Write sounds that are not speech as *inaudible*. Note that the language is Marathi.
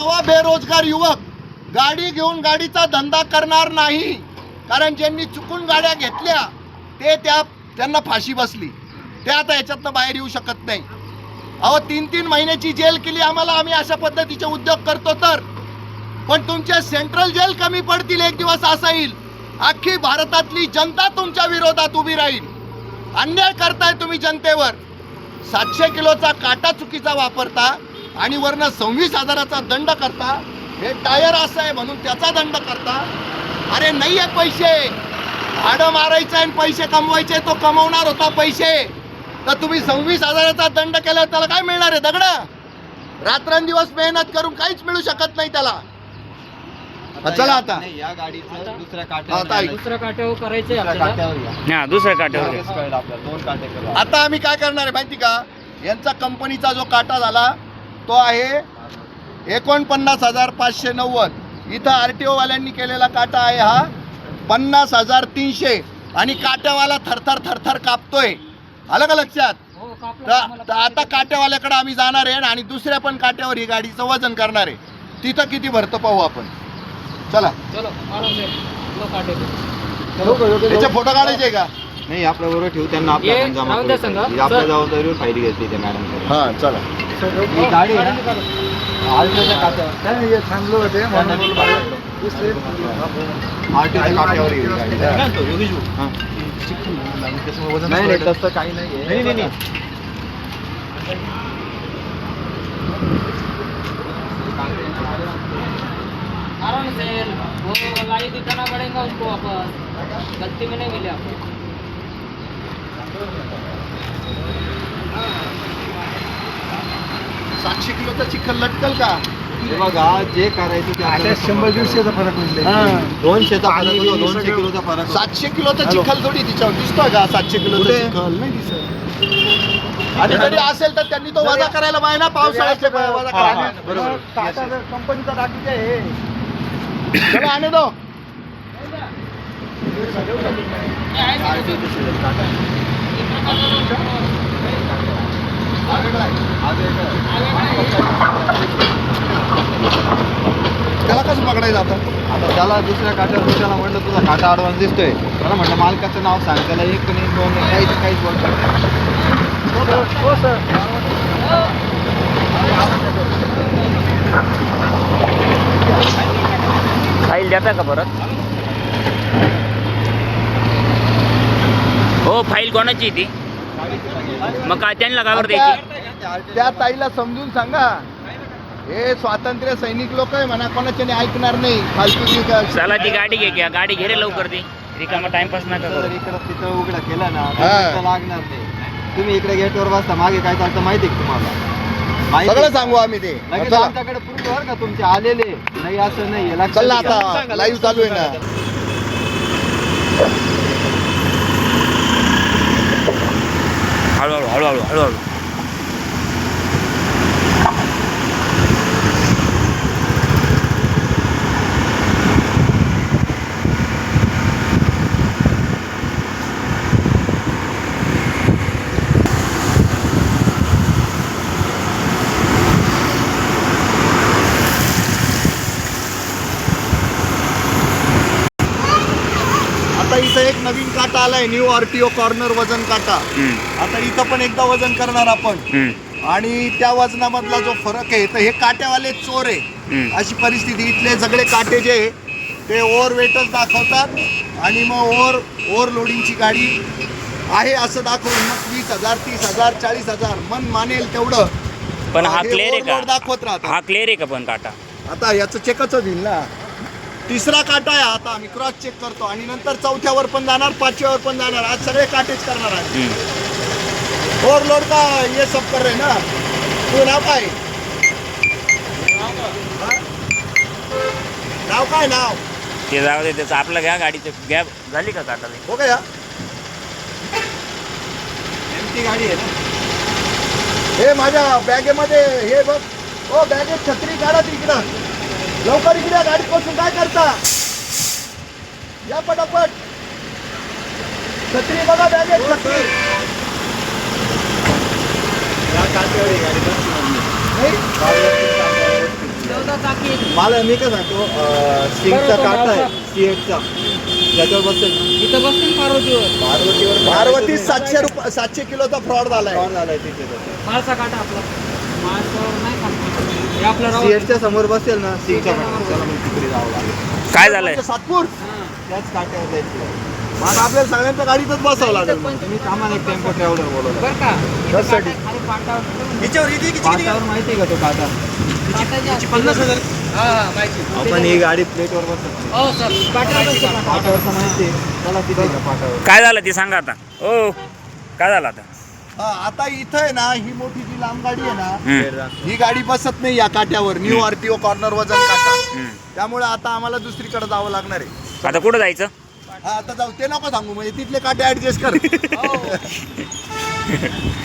नवा बेरोजगार युवक गाडी घेऊन गाडीचा धंदा करणार नाही. कारण ज्यांनी चुकून गाड्या घेतल्या ते त्या त्यांना फाशी बसली. ते आता याच्यातनं बाहेर येऊ शकत नाही. अहो तीन तीन महिन्याची जेल केली आम्हाला आम्ही अशा पद्धतीचे उद्योग करतो तर. पण तुमच्या सेंट्रल जेल कमी पडतील एक दिवस असा येईल. अख्खी भारतातली जनता तुमच्या विरोधात उभी राहील. अन्याय करताय तुम्ही जनतेवर. सातशे किलोचा काटा चुकीचा वापरता आणि वरनं सव्वीस हजाराचा दंड करता. हे टायर असं आहे म्हणून त्याचा दंड करता. अरे नाही आहे पैसे. भाडं मारायचं आणि पैसे कमवायचे तो कमवणार होता पैसे. तर तुम्ही सव्वीस हजाराचा दंड केल्यावर त्याला काय मिळणार आहे दगड? रात्रंदिवस मेहनत करून काहीच मिळू शकत नाही त्याला. चला आता. नाही, या गाडीचं दुसऱ्या आता काट्यावर दुसऱ्या हा आता आम्ही काय करणार आहे माहिती का? यांचा कंपनीचा जो काटा झाला तो आहे एकोणपन्नास हजार पाचशे नव्वद. इथं आर टी ओवाल्यांनी केलेला काटा आहे हा पन्नास हजार तीनशे. आणि काट्यावाला थरथर थरथर कापतोय. आलं का लक्षात? हो कापलं तर आता काट्यावाल्याकडे आम्ही जाणार आहे आणि दुसऱ्या पण काट्यावर ही गाडीचं वजन करणार आहे. तिथं किती भरतं पाहू आपण. चला. चलो आराम से लो काटे. को. त्याचे फोटो काढायचे का? नाही आपल्या बरोबर ठेवू त्यांना आपल्या जमा राहू द्या करू. संघ. ही आपल्या सर. जबाबदारीवर फाईल घेतली त्या मॅडम हां चला. ही गाडी आहे ना? आरटीओच्या काट्यावर. थांबलो होते म्हणून आरटीओच्या काट्यावर येईल गाडी. हां. नाही नाही तसं काही नाही. नाही नाही आराम से वो लाई दिखाना पड़ेगा वापस। गलती में नहीं मिले आपको। सातशे किलोचा चिखल लटकल का? हे बघा जे करायचं ते आपल्याला शंभर दीडशेचा फरक दोनशेचा फरक होतो दोनशे किलोचा फरक होतो. सातशे किलोचा चिखल थोडी तिच्यावर दिसतोय का? सातशे किलोचा कुठे? चिखल? नाही दिसत. आणि जरी असेल तर त्यांनी तो वजा करायला पाहिजे ना पावसाळ्याचे वजा करायला बरोबर. कंपनीचा टाकीचा आहे. चला आणि दो त्याला कसं पकडायचं आता? आता त्याला दुसऱ्या काट्यावर त्याला म्हटलं तुझा काटा अडवान्स दिसतोय. त्याला म्हटलं मालकाचं नाव सांग त्याला एक नाही दोन नाही काहीच काहीच बोलतो हो सर फाईल देता का परत? हो फाईल कोणाची ती? मग काय त्यांना का बरं द्यायची? त्या- ताईला समजून सांगा. हे स्वातंत्र्य सैनिक लोक आहे म्हणा कोणाच्या नाही ऐकणार नाही. फालतू चला ती गाडी घे घ्या. गाडी घे रे लवकर ती. रिकामा टाइमपास नका जर करू इकडं तिथं उघडा केला ना. तर लागणार नाही. तुम्ही इकडे गेटवर बसता मागे काय चालतं माहिती आहे का तुम्हाला? सगळं? सांगू आम्ही ते. आमच्याकडे प्रूफ बरं का तुमचे आलेले. नाही असं नाही ना. आता लाईव्ह चालू आहे ना. அவ்வளோ அவ்வளோ அவ்வளோ அவ்வளோ एक नवीन काटा आलाय न्यू आरटीओ कॉर्नर वजन काटा. आता इथं पण एकदा वजन करणार आपण. आणि त्या वजनामधला जो फरक आहे तर हे काट्यावाले चोर आहे. अशी परिस्थिती इथले सगळे काटे जे आहे, ते ओव्हर वेटच दाखवतात आणि मग ओव्हर ओव्हरलोडिंगची गाडी आहे असं दाखवून मग वीस हजार तीस हजार चाळीस हजार मन मानेल तेवढं. पण हा हे क्लिअर आहे overload का दाखवत राहतात. हा क्लिअर आहे का पण काटा? आता याचं चेकच होईल ना. तिसरा काटा आहे. आता आम्ही क्रॉस चेक करतो. आणि नंतर चौथ्यावर पण जाणार पाचव्यावर पण जाणार. आज सगळे काटेच करणार आहे. ओव्हरलोड का ये सब कर रहे ना? तू नाव काय? हा? नाव काय नाव? ते जाऊ दे त्याचं आपलं घ्या गाडीचं. घ्या. झाली का काटा? हो का या एमटी गाडी आहे ना? हे माझ्या बॅगेमध्ये हे बघ. हो बॅगेत छत्री काढा तिकडं. लवकर इकडे गाडीत बसून काय करता? या पटापट. छत्री बघा बॅगेत छत्री. ही बसतील. आहे. मला मी काय सांगतो सिंगचा काटा आहे सीएटचा. त्याच्यावर बसेल इथं बसते ना पार्वतीवर. पार्वतीवर पार्वती सातशे रुपये सातशे किलोचा फ्रॉड झालाय. फ्रॉड झालाय तिथे. माळसा काटा आपला. माळसावर नाही खात हे सीएटच्या समोर बसेल ना तिकडे जावं लागेल. काय झालंय? सातपूर? त्याच काट्यावर जायचं. मग आता आपल्याला सगळ्यांच्या गाडीतच बसावं लागेल. तुम्ही आम्हाला एक टेम्पो ट्रॅव्हलर बोलवला. बरं का? पाटावर माहिती आहे का तो काटा? पन्नास हजार. आपण ही गाडी प्लेटवर बसत हो पाटावर माहिती आहे. तिथे पाटावर काय झालं ते सांगा आता. ओ काय झालं आता? हा, आता इथं आहे ना ही मोठी जी लांब गाडी आहे ना ही गाडी बसत नाही या काट्यावर न्यू आरटीओ कॉर्नर वजन काटा. त्यामुळे आता आम्हाला दुसरीकडे जावं लागणार आहे. आता कुठं जायचं? हा आता जाऊ ते नको सांगू म्हणजे तिथले काटे ऍडजस्ट कर. *laughs*